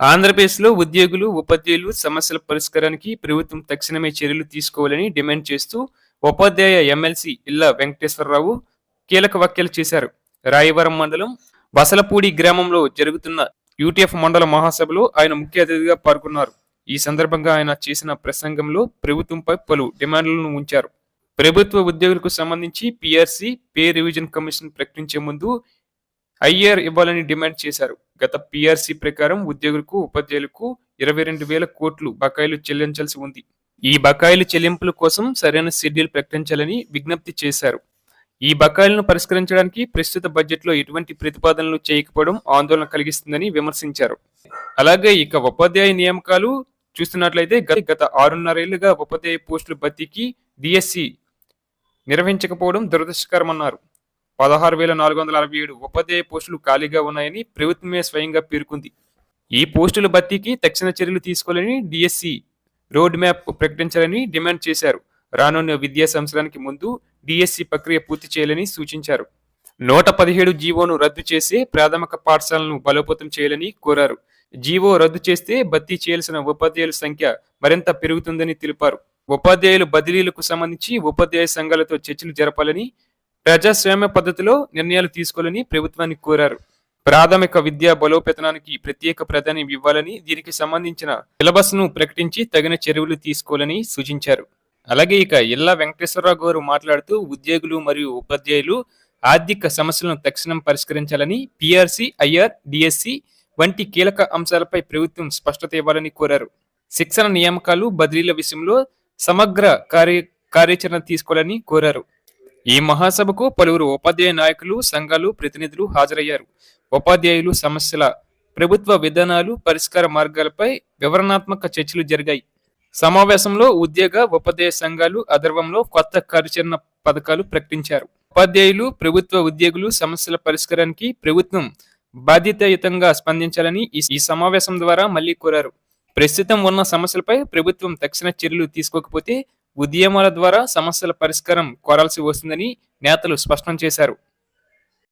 ఆంధ్రప్రదేశ్లో ఉద్యోగులు ఉపాధ్యాయులు సమస్యల పరిష్కారానికి ప్రభుత్వం తక్షణమే చర్యలు తీసుకోవాలని డిమాండ్ చేస్తూ ఉపాధ్యాయ ఎమ్మెల్సీ ఇల్లా వెంకటేశ్వరరావు కీలక వ్యాఖ్యలు చేశారు. రాయవరం మండలం వసలపూడి గ్రామంలో జరుగుతున్న యూటీఎఫ్ మండల మహాసభలో ఆయన ముఖ్య అతిథిగా పాల్గొన్నారు. ఈ సందర్భంగా ఆయన చేసిన ప్రసంగంలో ప్రభుత్వంపై పలు డిమాండ్లను ఉంచారు. ప్రభుత్వ ఉద్యోగులకు సంబంధించి పిఆర్సీ పే రివిజన్ కమిషన్ ప్రకటించే ముందు ఐఆర్ ఇవ్వాలని డిమాండ్ చేశారు. గత పిఆర్సీ ప్రకారం ఉద్యోగులకు ఉపాధ్యాయులకు ఇరవై రెండు వేల కోట్లు బకాయిలు చెల్లించాల్సి ఉంది. ఈ బకాయిలు చెల్లింపుల కోసం సరైన షెడ్యూల్ ప్రకటించాలని విజ్ఞప్తి చేశారు. ఈ బకాయిలను పరిష్కరించడానికి ప్రస్తుత బడ్జెట్లో ఎటువంటి ప్రతిపాదనలు చేయకపోవడం ఆందోళన కలిగిస్తుందని విమర్శించారు. అలాగే ఇక ఉపాధ్యాయ నియామకాలు చూస్తున్నట్లయితే గత గత ఆరున్నరేళ్ళుగా ఉపాధ్యాయ పోస్టుల భర్తీకి డిఎస్సి నిర్వహించకపోవడం దురదృష్టకరమన్నారు. పదహారు వేల నాలుగు వందల అరవై ఏడు ఉపాధ్యాయ పోస్టులు ఖాళీగా ఉన్నాయని ప్రభుత్వమే స్వయంగా పేర్కొంది. ఈ పోస్టుల భర్తీకి తక్షణ చర్యలు తీసుకోవాలని డిఎస్సి రోడ్ మ్యాప్ ప్రకటించాలని డిమాండ్ చేశారు. రానున్న విద్యా సంవత్సరానికి ముందు డిఎస్సి ప్రక్రియ పూర్తి చేయాలని సూచించారు. నూట పదిహేడు జీవోను రద్దు చేసి ప్రాథమిక పాఠశాలను బలోపేతం చేయాలని కోరారు. జీవో రద్దు చేస్తే భర్తీ చేయాల్సిన ఉపాధ్యాయుల సంఖ్య మరింత పెరుగుతుందని తెలిపారు. ఉపాధ్యాయులు బదిలీలకు సంబంధించి ఉపాధ్యాయ సంఘాలతో చర్చలు జరపాలని ప్రజాస్వామ్య పద్ధతిలో నిర్ణయాలు తీసుకోవాలని ప్రభుత్వాన్ని కోరారు. ప్రాథమిక విద్యా బలోపేతనానికి ప్రత్యేక ప్రాధాన్యం ఇవ్వాలని దీనికి సంబంధించిన సిలబస్ను ప్రకటించి తగిన చర్యలు తీసుకోవాలని సూచించారు. అలాగే ఇక ఇల్లా వెంకటేశ్వరరావు గారు మాట్లాడుతూ ఉద్యోగులు మరియు ఉపాధ్యాయులు ఆర్థిక సమస్యలను తక్షణం పరిష్కరించాలని పిఆర్సి ఐఆర్ డిఎస్సి వంటి కీలక అంశాలపై ప్రభుత్వం స్పష్టత ఇవ్వాలని కోరారు. శిక్షణ నియామకాలు బదిలీల విషయంలో సమగ్ర కార్య కార్యాచరణ తీసుకోవాలని కోరారు. ఈ మహాసభకు పలువురు ఉపాధ్యాయ నాయకులు సంఘాలు ప్రతినిధులు హాజరయ్యారు. ఉపాధ్యాయులు సమస్యల ప్రభుత్వ విధానాలు పరిష్కార మార్గాలపై వివరణాత్మక చర్చలు జరిగాయి. సమావేశంలో ఉద్యోగ ఉపాధ్యాయ సంఘాలు అధర్వంలో కొత్త కార్యాచరణ పథకాలు ప్రకటించారు. ఉపాధ్యాయులు ప్రభుత్వ ఉద్యోగులు సమస్యల పరిష్కారానికి ప్రభుత్వం బాధ్యతాయుతంగా స్పందించాలని ఈ ఈ సమావేశం ద్వారా మళ్ళీ కోరారు. ప్రస్తుతం ఉన్న సమస్యలపై ప్రభుత్వం తక్షణ చర్యలు తీసుకోకపోతే ఉద్యమాల ద్వారా సమస్యల పరిష్కారం కోరాల్సి వస్తుందని నేతలు స్పష్టం చేశారు.